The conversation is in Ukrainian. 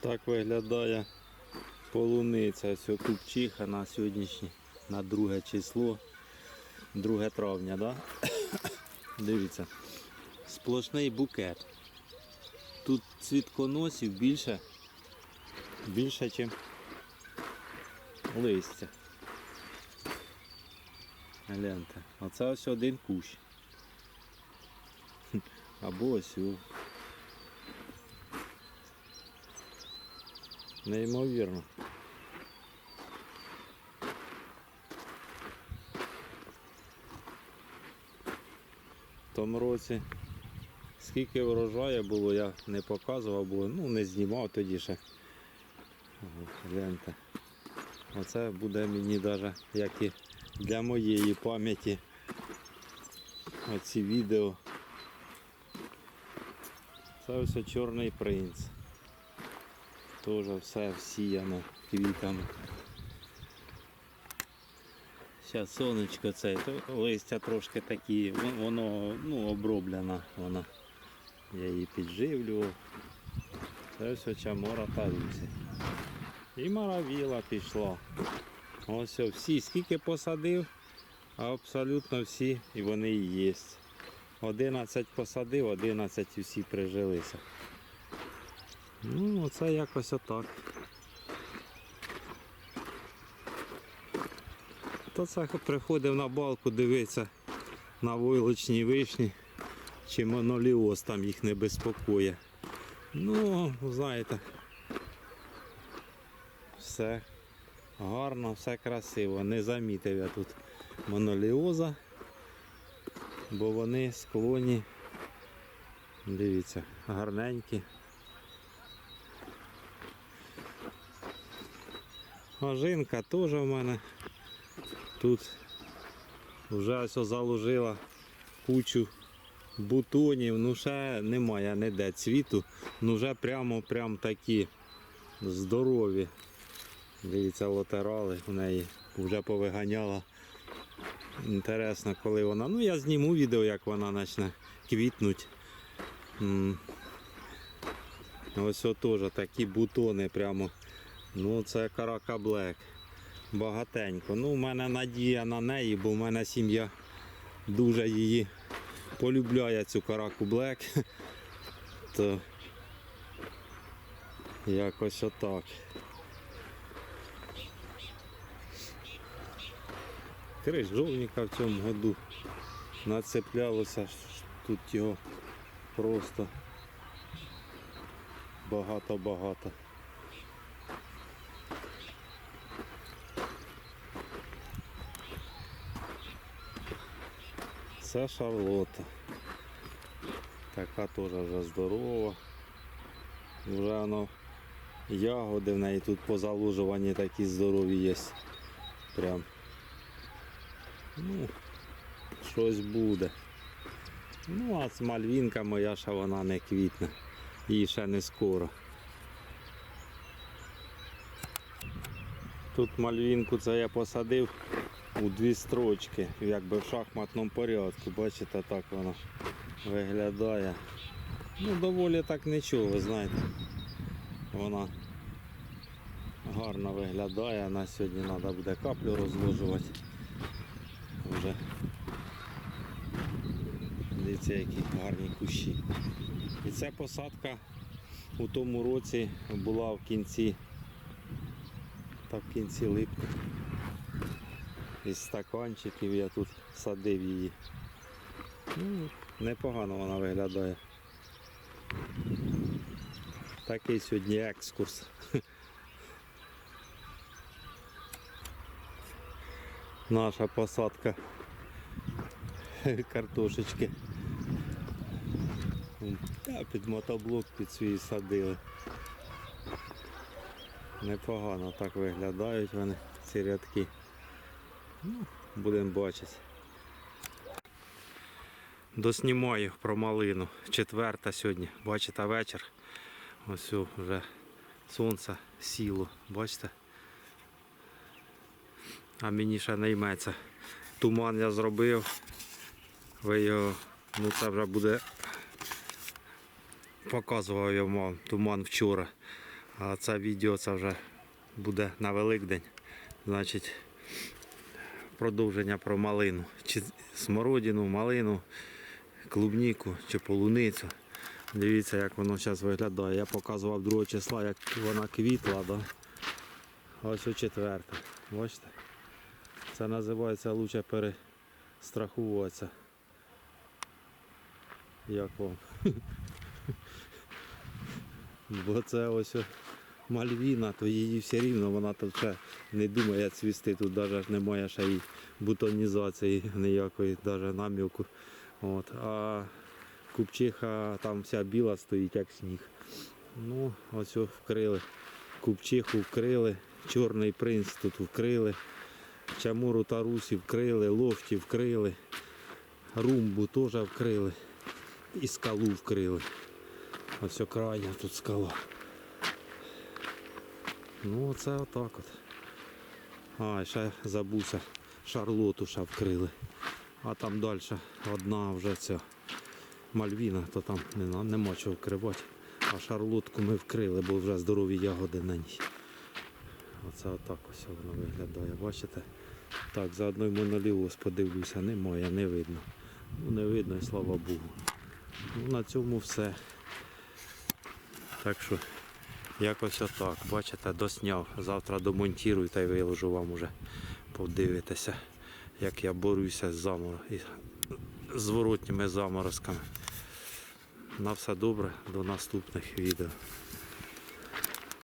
Так виглядає полуниця. Ось купчиха на сьогоднішнє, на друге число, 2 травня, да? Дивіться. Сплошний букет. Тут цвітконосів більше, більше, ніж листя. Гляньте, оце ось один кущ. Або ось. Неймовірно. В тому році скільки врожаю було, я не показував, бо ну, не знімав тоді ще. Гляньте. Оце буде мені навіть як і для моєї пам'яті оці відео. Це ось чорний принц. Теж все всіяно квітами. Зараз сонечко це, то листя трошки такі, воно ну, оброблено вона. Я її підживлював. Це все чамора та Люсі. І маравіла пішла. Ось всі, скільки посадив, абсолютно всі і вони і є. 11 посадив, 11 усі прижилися. Ну, оце якось отак. То це приходив на балку дивитися на войлочні вишні, чи моноліоз там їх не безпокоє. Ну, знаєте, все гарно, все красиво. Не замітив я тут моноліоза, бо вони склоні, дивіться, гарненькі. Ожинка теж в мене тут вже ось заложила кучу бутонів, ну ще немає ніде цвіту, ну вже прямо прям такі здорові. Дивіться, латерали в неї вже повиганяла. Інтересно, коли вона. Ну я зніму відео, як вона почне квітнуть. Ось теж такі бутони прямо. Ну це карака Блек. Багатенько. Ну, у мене надія на неї, бо в мене сім'я дуже її полюбляє цю караку Блек. То якось отак. Крижовника в цьому году нацеплялося, тут його просто багато-багато. Це Шарлота. Така теж вже здорова. Вже воно ягоди в неї тут по залужуванні такі здорові є. Прям. Ну, щось буде. Ну, а мальвінка моя ще вона не квітне. Їй ще не скоро. Тут мальвінку це я посадив у дві строчки, якби в шахматному порядку. Бачите, так вона виглядає. Ну, доволі так нічого, ви знаєте. Вона гарно виглядає. На сьогодні треба буде каплю розложувати. Вже дивіться, які гарні кущі. І ця посадка у тому році була в кінці, та в кінці липня. Із стаканчиків я тут садив її. Ну, непогано вона виглядає. Такий сьогодні екскурс. Наша посадка картошечки. Та під мотоблок під свій садили. Непогано так виглядають вони, ці рядки. Ну, будемо бачити. Доснімаю про малину. Четверта сьогодні. Бачите вечір. Ось вже сонце сіло. Бачите? А мені ще не йметься. Туман я зробив. Ви його, ну це вже буде. Показував я вам туман вчора. А це відео це вже буде на Великдень. Значить, продовження про малину. Чи смородину, малину, клубніку чи полуницю. Дивіться, як воно зараз виглядає. Я показував 2 числа, як вона квітла. Да? Ось у четверте. Бачите? Це називається лучше перестрахуватися. Як вам? Бо це ось Мальвіна, то її все рівно, вона тут ще не думає цвісти, тут навіть немає ще і бутонізації ніякої, навіть намілку. От. А купчиха там вся біла стоїть, як сніг. Ну, ось вкрили. Купчиху вкрили, чорний принц тут вкрили, чамуру та русі вкрили, лофті вкрили, румбу теж вкрили і скалу вкрили. Ось крайня тут скала. Ну оце отак от. А, ще забувся, шарлоту ще вкрили. А там далі одна вже ця мальвіна, то там не, нема чого вкривати. А шарлотку ми вкрили, бо вже здорові ягоди на ній. Оце отак ось воно виглядає, бачите? Так, заодно й моноліоз подивлюся, немає, не видно. Ну не видно і слава Богу. Ну, на цьому все. Так що якось отак, бачите, досняв. Завтра домонтірую та й виложу вам уже. Подивитися, як я борюся з замор... зворотніми заморозками. На все добре, до наступних відео.